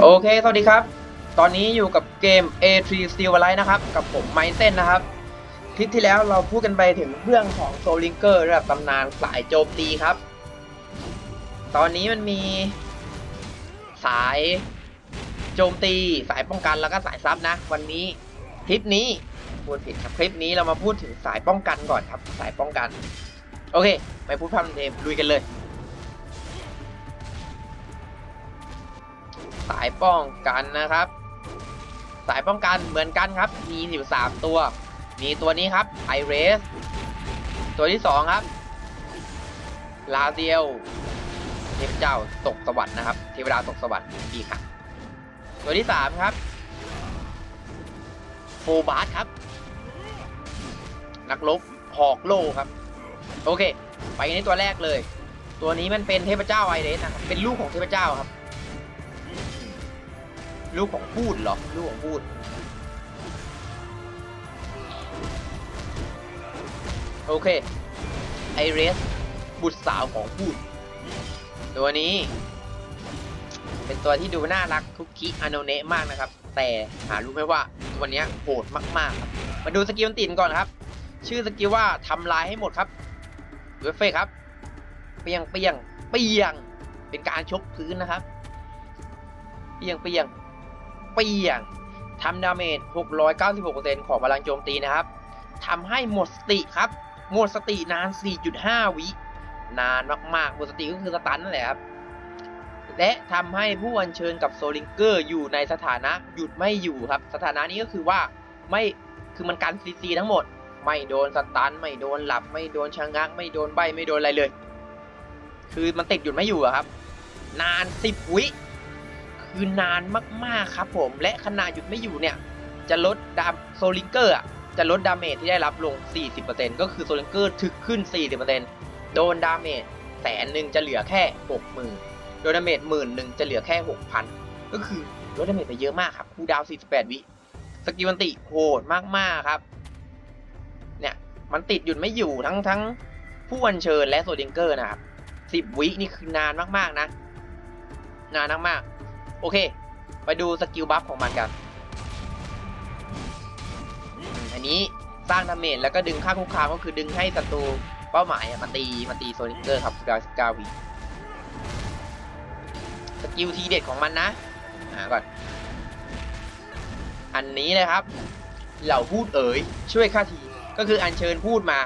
โอเค สวัสดีครับ ตอนนี้อยู่กับเกม A3 Steel Alliance นะครับ กับผมไมเส้นนะครับ คลิปที่แล้วเราพูดกันไปถึงเรื่องของโซลิงเกอร์ระดับตำนานสายโจมตีครับ ตอนนี้มันมีสายโจมตี สายป้องกันแล้วก็สายซับนะ วันนี้คลิปนี้พูดผิดครับ คลิปนี้เรามาพูดถึงสายป้องกันก่อนครับ สายป้องกัน โอเค ไม่พูดพร่ำเพลงลุยกันเลยายป้องกันนะครับ สายป้องกันเหมือนกันครับ มีอยู่3ตัว มีตัวนี้ครับไอเรสตัวที่ 2 ครับ ลาเดียวเทพเจ้าตกสวรรค์นะครับเทวดาตกสวรรค์อีกครับตัวที่ 3 ครับโฟบาสครับ นักรบหอกโลครับ โอเค ไปกันตัวแรกเลย ตัวนี้มันเป็นเทพเจ้าไอเรสนะครับเป็นลูกของเทพเจ้าครับ ลูกของพูดเหรอ ลูกของพูด โอเค ไอเรส บุตรสาวของพูด ตัวนี้ เป็นตัวที่ดูน่ารักคุกคิอาโนเนะมากนะครับ แต่หารู้ไหมว่าตัวนี้โหดมากๆครับ มาดูสกิลตีนก่อนครับ ชื่อสกิลว่าทำลายให้หมดครับดูเอฟเฟกต์ครับ เปียงเปียงเปียง เป็นการชกพื้นนะครับ เปียงเปียง เปียงทำดาเมจ 696%ของพลังโจมตีนะครับทำให้หมดสติครับ หมดสตินาน 4.5 วิ นานมากๆ หมดสติก็คือสตันนั่นแหละครับ และทำให้ผู้อัญเชิญกับโซลิงเกอร์อยู่ในสถานะหยุดไม่อยู่ครับ สถานะนี้ก็คือว่าไม่ คือมันการซีซีทั้งหมด ไม่โดนสตัน ไม่โดนหลับ ไม่โดนชะงัก ไม่โดนใบ ไม่โดนอะไรเลย คือมันติดหยุดไม่อยู่อะครับ นาน 10 วิ คือนานมากๆครับผมและขณะหยุดไม่อยู่เนี่ย จะลดดามโซลิงเกอร์จะลดดาเมจที่ได้รับลง 40%ก็คือโซลิงเกอร์ถึกขึ้น 40%โดนดาเมจแสนหนึ่งจะเหลือแค่ 60,000โดนดาเมจหมื่นหนึ่งจะเหลือแค่ 6,000 ก็คือลดดาเมจไปเยอะมากครับคูดาว 48 วิสกิลมันติโหดมากๆครับ เนี่ยมันติดหยุดไม่อยู่ทั้งทั้งผู้อัญเชิญและโซลิงเกอร์นะครับ 10 วินี่คือนานมากๆนะ นานมากๆ โอเค ไปดูสกิลบัฟของมันกัน อันนี้สร้างดาเมจแล้วก็ดึงค่าคุกคามก็คือดึงให้ศัตรูเป้าหมายมาตีมาตีโซนิเกอร์ครับสกาสกาวีสกิลทีเด็ดของมันนะอ่าก่อน อันนี้นะครับ เหล่าพูดเอ๋ยช่วยข้าที ก็คืออัญเชิญพูดมา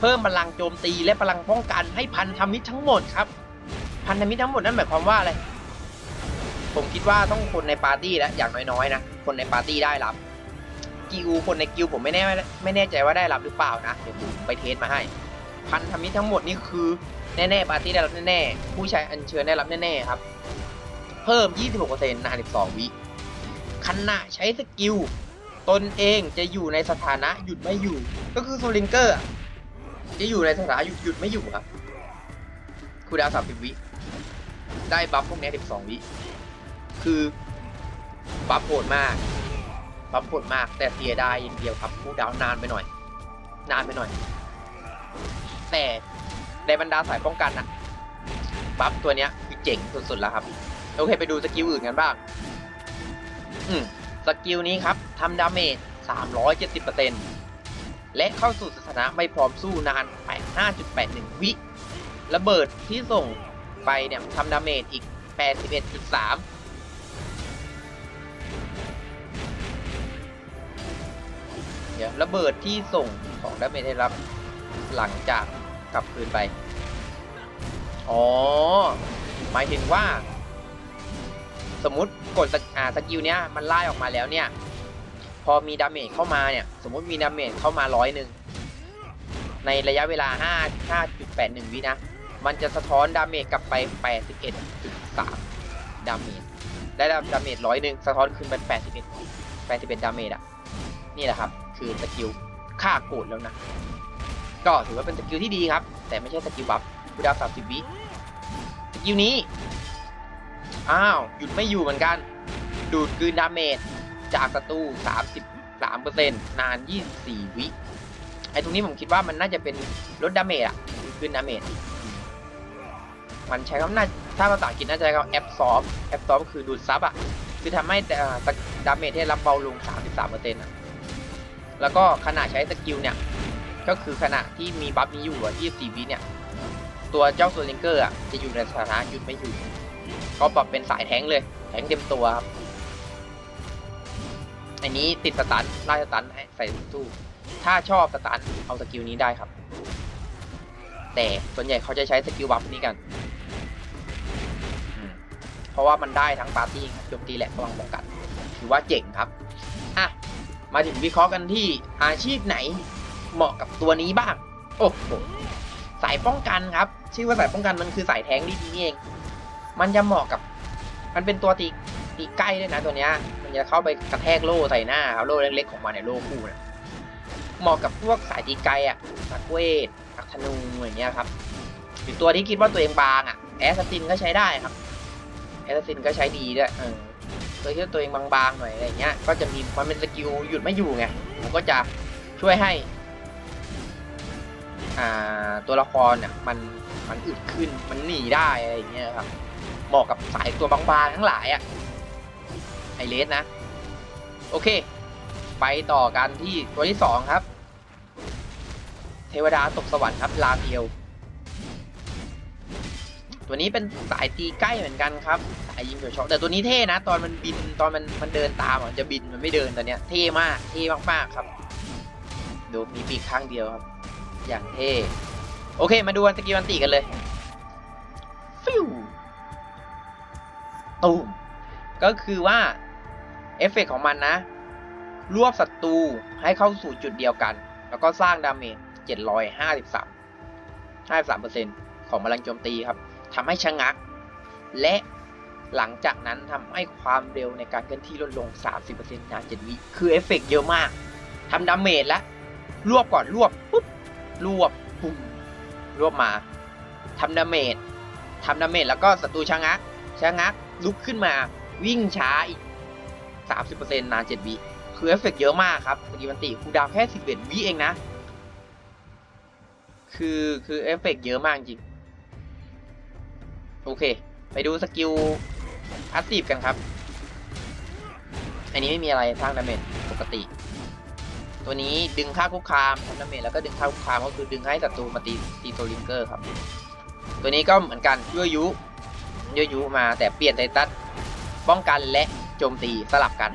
เพิ่มพลังโจมตีและพลังป้องกันให้พันธมิตรทั้งหมดครับ พันธมิตรทั้งหมดนั่นหมายความว่าอะไร ผมคิดว่าต้องคนในปาร์ตี้แล้วอย่างน้อยๆนะคนในปาร์ตี้ได้รับ กิวคนในกิวผมไม่แน่ไม่แน่ใจว่าได้รับหรือเปล่านะเดี๋ยวผมไปเทสมาให้ พันธมิตรทั้งหมดนี่คือแน่ๆปาร์ตี้ได้รับแน่ๆผู้ใช้อัญเชิญได้รับแน่ๆครับ เพิ่ม 26%นาน12 วิขณะใช้สกิลตนเองจะอยู่ในสถานะหยุดไม่อยู่ ก็คือโซลิงเกอร์จะอยู่ในสถานะหยุดหยุดไม่อยู่ครับคูดาว30วิ ได้บัฟพวกนี้12วิ คือบัฟโหดมากบัฟโหดมาก แต่เสียดายอย่างเดียวครับคูดาวน์นานไปหน่อย นานไปหน่อย แต่ในบรรดาสายป้องกันอะบัฟตัวเนี้ยคือเจ๋งสุดๆแล้วครับ โอเคไปดูสกิลอื่นกันบ้าง อืมสกิลนี้ครับทำดาเมจ 370%และเข้าสู่สถานะไม่พร้อมสู้นาน 85.81 วิ ระเบิดที่ส่งไปเนี่ยทำดาเมจอีก 81.3 เดี๋ยวระเบิดที่ส่งของดาเมจได้รับหลังจากกลับคืนไป อ๋อ หมายถึงว่า สมมติกดสกอ่าสกิลเนี้ยมันไล่ออกมาแล้วเนี่ย พอมีดาเมจเข้ามาเนี่ย สมมติมีดาเมจเข้ามาร้อยหนึ่งในระยะเวลา 5 5.81 วินะ มันจะสะท้อนดาเมจกลับไป 81.3 ดาเมจได้ดาเมจร้อยหนึ่งสะท้อนคืนเป็น81 81 ดาเมจอะนี่แหละครับ คือสกิลฆ่าโกรธแล้วนะ ก็ถือว่าเป็นสกิลที่ดีครับ แต่ไม่ใช่สกิลบัฟคูดาวน์30วิสกิลนี้ อ้าว หยุดไม่อยู่เหมือนกัน ดูดกืนดาเมจจากศัตรู33%นาน 24 วิไอ้ตรงนี้ผมคิดว่ามันน่าจะเป็นลดดาเมจอะดูดกืนดาเมจมันใช้คำน่าถ้าภาษาอังกฤษน่าจะเรียกว่าแอปซอฟแอปซอฟคือดูดซับอะคือทำให้แต่ดาเมจที่รับเบาลง 33%อะ แล้วก็ขณะใช้สกิลเนี่ย ก็คือขณะที่มีบัฟนี้อยู่อะ24วิเนี่ย ตัวเจ้าโซลิงเกอร์อะจะอยู่ในสถานะหยุดไม่อยู่ก็ปรับเป็นสายแทงเลย แทงเต็มตัวครับ อันนี้ติดสตันไล่สตันให้ใส่ตู้ ถ้าชอบสตันเอาสกิลนี้ได้ครับ แต่ส่วนใหญ่เขาจะใช้สกิลบัฟนี้กัน เพราะว่ามันได้ทั้งปาร์ตี้ครับโจมตีและพลังป้องกัน ถือว่าเจ๋งครับ มาถึงวิเคราะห์กันที่อาชีพไหนเหมาะกับตัวนี้บ้าง โอ้โหสายป้องกันครับ ชื่อว่าสายป้องกันมันคือสายแทงดีนี่เอง มันจะเหมาะกับ มันเป็นตัวตีตีใกล้ด้วยนะตัวเนี้ย มันจะเข้าไปกระแทกโล่ใส่หน้าครับโล่เล็กๆของมันเนี่ยโล่คู่นะเหมาะกับพวกสายตีไกลอะนักเวทนักธนูอย่างเงี้ยครับหรือตัวที่คิดว่าตัวเองบางอะแอสซินก็ใช้ได้ครับแอสซินก็ใช้ดีด้วยเออ ตัวที่ตัวเองบางๆหน่อยอะไรเงี้ย ก็จะมีมันเป็นสกิลหยุดไม่อยู่ไง ผมก็จะช่วยให้ อ่าตัวละครเนี่ยมันมันอึดขึ้นมันหนีได้อะไรเงี้ยครับเหมาะกับสายตัวบางๆทั้งหลายอะ่ะไอเลสนะ โอเค ไปต่อกันที่ตัวที่สองครับ เทวดาตกสวรรค์ครับลาเทียว ตัวนี้เป็นสายตีใกล้เหมือนกันครับสายยิงเฉียวช็อตแต่ตัวนี้เท่นะ ตอนมันบินตอนมันมันเดินตามอะมันจะบินมันไม่เดินตอนเนี้ยเท่มากเท่มากๆครับ ดูมีปีกข้างเดียวครับ อย่างเท่โอเค มาดูวันสกิลวันตีกันเลยฟิวตูมก็คือว่าเอฟเฟกต์ของมันนะ รวบศัตรูให้เข้าสู่จุดเดียวกัน แล้วก็สร้างดาเมจ753 53%ของพลังโจมตีครับ ทำให้ชะงัก และหลังจากนั้นทำให้ความเร็วในการเคลื่อนที่ลดลง 30%นาน7วิคือเอฟเฟกต์เยอะมากทำดาเมจแล้วรวบก่อนรวบปุ๊บรวบปุ่มรวบมาทำดาเมจทำดาเมจแล้วก็ศัตรูชะงักชะงักลุกขึ้นมาวิ่งช้าอีก 30%นาน7วิคือเอฟเฟกต์เยอะมากครับสกิลมันติคูดาวแค่ 11วิเองนะ คือคือเอฟเฟกต์เยอะมากจริง โอเค ไปดูสกิลพาสซีฟกันครับ อันนี้ไม่มีอะไรสร้างดาเมจปกติ ตัวนี้ดึงค่าคุกคามทำดาเมจแล้วก็ดึงค่าคุกคามก็คือดึงให้ศัตรูมาตีตีโซลิงเกอร์ครับ ตัวนี้ก็เหมือนกันยั่วยุยั่วยุมาแต่เปลี่ยนไททัสป้องกันและโจมตีสลับกัน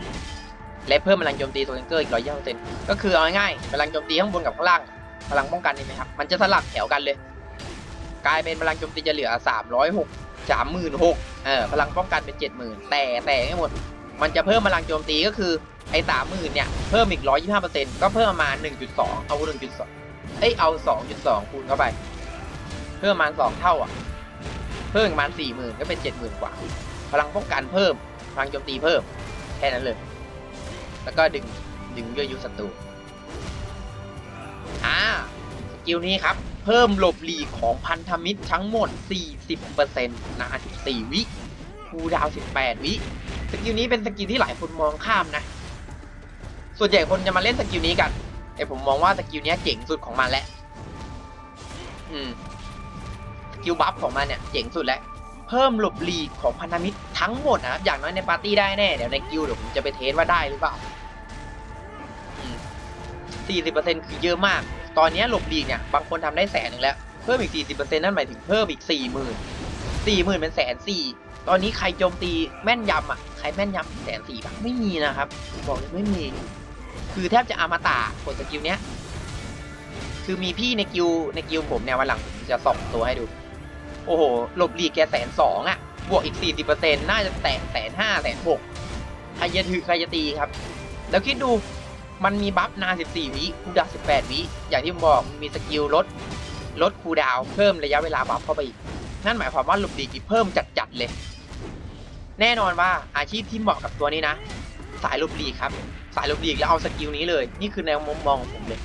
และเพิ่มพลังโจมตีโซลิงเกอร์อีกร้อยยี่สิบเซนก็คือเอาง่ายๆพลังโจมตีข้างบนกับข้างล่างพลังป้องกันนี่ไหมครับ มันจะสลับแถวกันเลย กลายเป็นพลังโจมตีจะเหลือสามร้อยหกสามหมื่นหกเออพลังป้องกันเป็นเจ็ดหมื่นแต่แต่ไม่หมด มันจะเพิ่มพลังโจมตีก็คือไอ้สามหมื่นเนี่ยเพิ่มอีกร้อยยี่ห้าเปอร์เซ็นต์ก็เพิ่มมาหนึ่งจุดสองเอาหนึ่งจุดสองเอ้ยเอาสองจุดสองคูณเข้าไป เพิ่มมาสองเท่าอะ เพิ่มมาสี่หมื่นก็เป็นเจ็ดหมื่นกว่า พลังป้องกันเพิ่ม พลังโจมตีเพิ่ม แค่นั้นเลย แล้วก็ดึงดึงยั่วยุศัตรูอ่าสกิลนี้ครับ เพิ่มหลบหลีกของพันธมิตรทั้งหมด 40%นาน14 วิคูดาว 18 วิ สกิลนี้เป็นสกิลที่หลายคนมองข้ามนะ ส่วนใหญ่คนจะมาเล่นสกิลนี้กัน แต่ผมมองว่าสกิลนี้เจ๋งสุดของมันแล้ว อืม สกิลบัฟของมันเนี่ยเจ๋งสุดแล้ว เพิ่มหลบหลีกของพันธมิตรทั้งหมดนะครับ อย่างน้อยในปาร์ตี้ได้แน่ เดี๋ยวในกิลเดี๋ยวผมจะไปเทสว่าได้หรือเปล่า40%คือเยอะมาก ตอนนี้หลบหลีกเนี่ยบางคนทำได้แสนหนึ่งแล้ว เพิ่มอีก 40%นั่นหมายถึงเพิ่มอีก 40,000 40,000เป็นแสนสี่ตอนนี้ใครโจมตีแม่นยำอะใครแม่นยำแสนสี่บ้างไม่มีนะครับบอกเลยไม่มี คือแทบจะอมตะกดสกิลเนี้ยคือมีพี่ในกิลในกิลผมเนี่ยวันหลังจะส่องตัวให้ดู โอ้โหหลบหลีกแกแสนสองอะบวกอีก 40%น่าจะแตะแสนห้าแสนหกใครจะถือใครจะตีครับ แล้วคิดดู มันมีบัฟนาน 14 วิคูดาว 18 วิ อย่างที่ผมบอกมีสกิลลดลดคูดาวเพิ่มระยะเวลาบัฟเข้าไปอีก นั่นหมายความว่าหลบดีกีเพิ่มจัดๆเลย แน่นอนว่าอาชีพที่เหมาะกับตัวนี้นะ สายลบหลีกครับ สายลบหลีกแล้วเอาสกิลนี้เลย นี่คือแนวมุมมองของผมเลย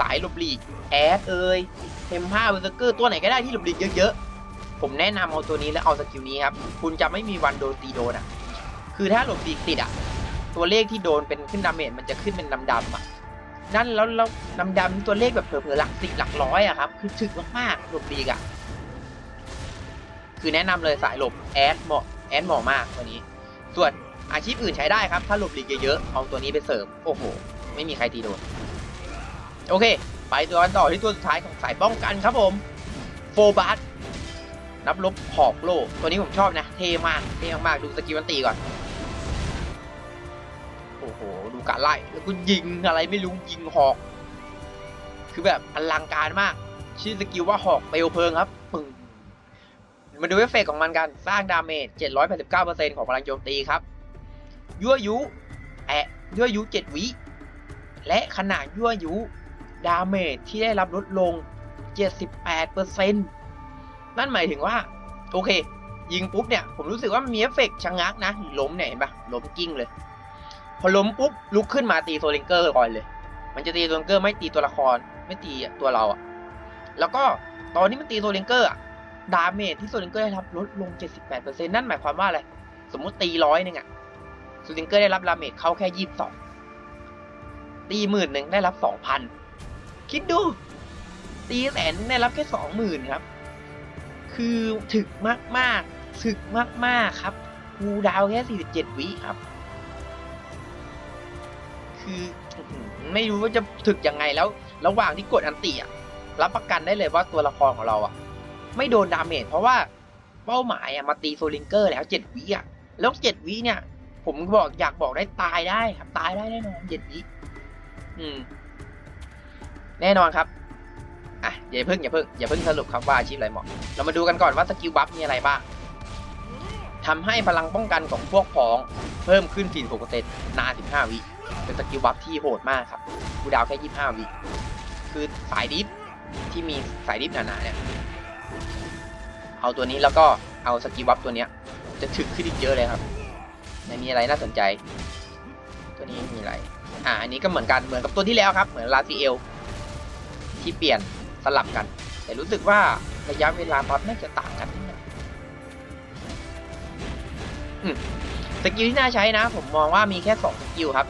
สายลบหลีกแอดเอยเทมผ้าเบอร์เซอร์เกอร์ตัวไหนก็ได้ที่หลบหลีกเยอะๆ ผมแนะนำเอาตัวนี้แล้วเอาสกิลนี้ครับ คุณจะไม่มีวันโดนตีโดนอะ คือถ้าหลบหลีกติดอะ ตัวเลขที่โดนเป็นขึ้นดาเมจมันจะขึ้นเป็นดำดำอะนั่นแล้วแล้วดำดำตัวเลขแบบเผลอๆหลักสิบหลักร้อยอะครับ คือถึกมากๆหลบดีกอะคือแนะนำเลยสายหลบแอดเหมาะแอดเหมาะมากตัวนี้ ส่วนอาชีพอื่นใช้ได้ครับ ถ้าหลบหลีกเยอะๆเอาตัวนี้ไปเสริมโอ้โห ไม่มีใครตีโดน โอเค ไปตัวกันต่อที่ตัวสุดท้ายของสายป้องกันครับผมโฟบัสนับลบหอกโลตัวนี้ผมชอบนะ เท่มากเท่มากๆดูสกิลมันตีก่อน อ้โห ดูการไล่ แล้วก็ยิงอะไรไม่รู้ยิงหอก คือแบบอลังการมาก ชื่อสกิลว่าหอกเปลวเพลิงครับปึ้งมาดูเอฟเฟกต์ของมันกัน สร้างดาเมจ 789%ของพลังโจมตีครับ ยั่วยุแอะยั่วยุ 7 วิ และขนาดยั่วยุ ดาเมจที่ได้รับลดลง 78%นั่นหมายถึงว่า โอเค ยิงปุ๊บเนี่ย ผมรู้สึกว่ามันมีเอฟเฟกต์ชะงักนะ ล้มเนี่ยเห็นปะล้มกิ้งเลย อล้มปุ๊บลุกขึ้นมาตีโซลิงเกอร์ก่อนเลย มันจะตีโซลิงเกอร์ไม่ตีตัวละครไม่ตีตัวเราอะแล้วก็ตอนนี้มันตีโซลิงเกอร์อะดาเมจที่โซลิงเกอร์ได้รับลดลง 78%นั่นหมายความว่าอะไร สมมุติตีร้อยหนึ่งอะโซลิงเกอร์ได้รับดาเมจเข้าแค่ยี่สิบสองตีหมื่นหนึ่งได้รับสองพันคิดดู ตีแสนได้รับแค่สองหมื่นครับ คือถึกมากมากๆถึกมากมากๆครับ คูดาวแค่สี่สิบเจ็ดวิครับ คือไม่รู้ว่าจะถึกยังไงแล้ว ระหว่างที่กดอันติอะรับประกันได้เลยว่าตัวละครของเราอะ ไม่โดนดาเมจเพราะว่าเป้าหมายอะมาตีโซลิงเกอร์แล้วเจ็ดวิอะแล้วเจ็ดวิเนี่ย ผมบอกอยากบอกได้ตายได้ครับตายได้แน่นอนเจ็ดวิอืม แน่นอนครับอะอย่าเพิ่งอย่าเพิ่งอย่าเพิ่งสรุปครับว่าอาชีพอะไรเหมาะ เรามาดูกันก่อนว่าสกิลบัฟมีอะไรบ้างทำให้พลังป้องกันของพวกพ้องเพิ่มขึ้น 46%นาน 15 วิ เป็นสกิลบัฟที่โหดมากครับกูดาวแค่25วิคือสายดิฟที่มีสายดิฟหนาๆเนี่ยเอาตัวนี้แล้วก็เอาสกิลบัฟตัวเนี้ย จะถึกขึ้นอีกเยอะเลยครับไหนมีอะไรน่าสนใจ ตัวนี้มีอะไร อ่าอันนี้ก็เหมือนกันเหมือนกับตัวที่แล้วครับ เหมือนลาซิเอลที่เปลี่ยนสลับกัน แต่รู้สึกว่าระยะเวลาบัฟน่าจะต่างกันนิดหนึงสกิลที่น่าใช้นะ ผมมองว่ามีแค่สองสกิลครับ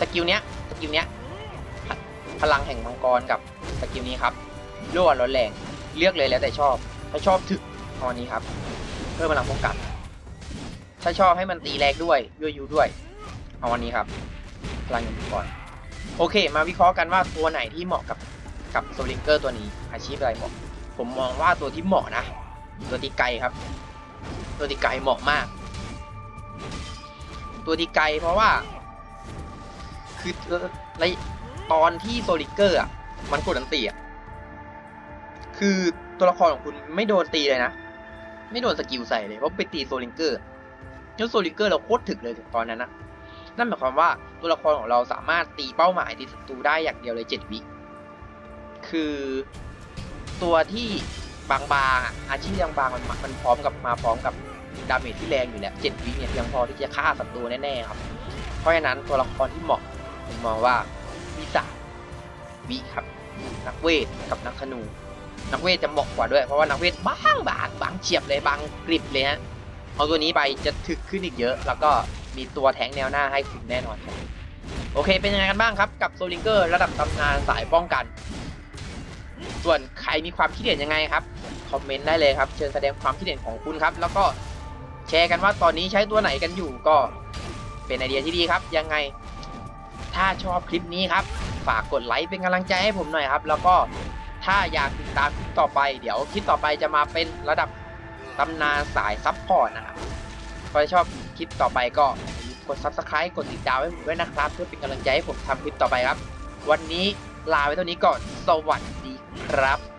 สกิลเนี้ยสกิลเนี้ยพลังแห่งมังกรกับสกิลนี้ครับรั่วร้อนแรงเลือกเลยแล้วแต่ชอบ ถ้าชอบถึกเอาอันนี้ครับ เพิ่มพลังป้องกัน ถ้าชอบให้มันตีแรงด้วยยั่วยุด้วย เอาอันนี้ครับ พลังแห่งมังกรโอเค มาวิเคราะห์กันว่าตัวไหนที่เหมาะกับกับโซลิงเกอร์ตัวนี้ อาชีพอะไรเหมาะ ผมมองว่าตัวที่เหมาะนะ ตัวตีไกลครับ ตัวตีไกลเหมาะมาก ตัวตีไกลเพราะว่า คือในตอนที่โซลิเกอร์อะ มันกดอันตีอะ คือตัวละครของคุณไม่โดนตีเลยนะ ไม่โดนสกิลใส่เลย เพราะไปตีโซลิเกอร์แล้วโซลิเกอร์เราโคตรถึกเลยถึงตอนนั้นนะนั่นหมายความว่าตัวละครของเราสามารถตีเป้าหมายตีศัตรูได้อย่างเดียวเลยเจ็ดวิ คือตัวที่บางๆอะอาชีพบางๆมันมามันพร้อมกับมาพร้อมกับดาเมจที่แรงอยู่แล้วเจ็ดวิเนี่ยเพียงพอที่จะฆ่าศัตรูแน่ๆครับ เพราะฉะนั้นตัวละครที่เหมาะ ผมมองว่าวิสาวิครับนักเวทกับนักธนู นักเวทจะเหมาะกว่าด้วย เพราะว่านักเวทบางบางบางเฉียบเลยบางกริบเลยฮะเอาตัวนี้ไปจะถึกขึ้นอีกเยอะ แล้วก็มีตัวแทงแนวหน้าให้คุณแน่นอนครับโอเคเป็นยังไงกันบ้างครับ กับโซลิงเกอร์ระดับตำนานสายป้องกัน ส่วนใครมีความคิดเห็นยังไงครับคอมเมนต์ได้เลยครับ เชิญแสดงความคิดเห็นของคุณครับ แล้วก็แชร์กันว่าตอนนี้ใช้ตัวไหนกันอยู่ก็เป็นไอเดียที่ดีครับ ยังไง ถ้าชอบคลิปนี้ครับ ฝากกดไลค์เป็นกำลังใจให้ผมหน่อยครับ แล้วก็ถ้าอยากติดตามคลิปต่อไป เดี๋ยวคลิปต่อไปจะมาเป็นระดับตำนานสายซับพอร์ตนะครับก็ชอบคลิปต่อไปก็กด subscribe กดติดตามให้ผมด้วยนะครับ เพื่อเป็นกำลังใจให้ผมทำคลิปต่อไปครับ วันนี้ลาไว้เท่านี้ก่อน สวัสดีครับ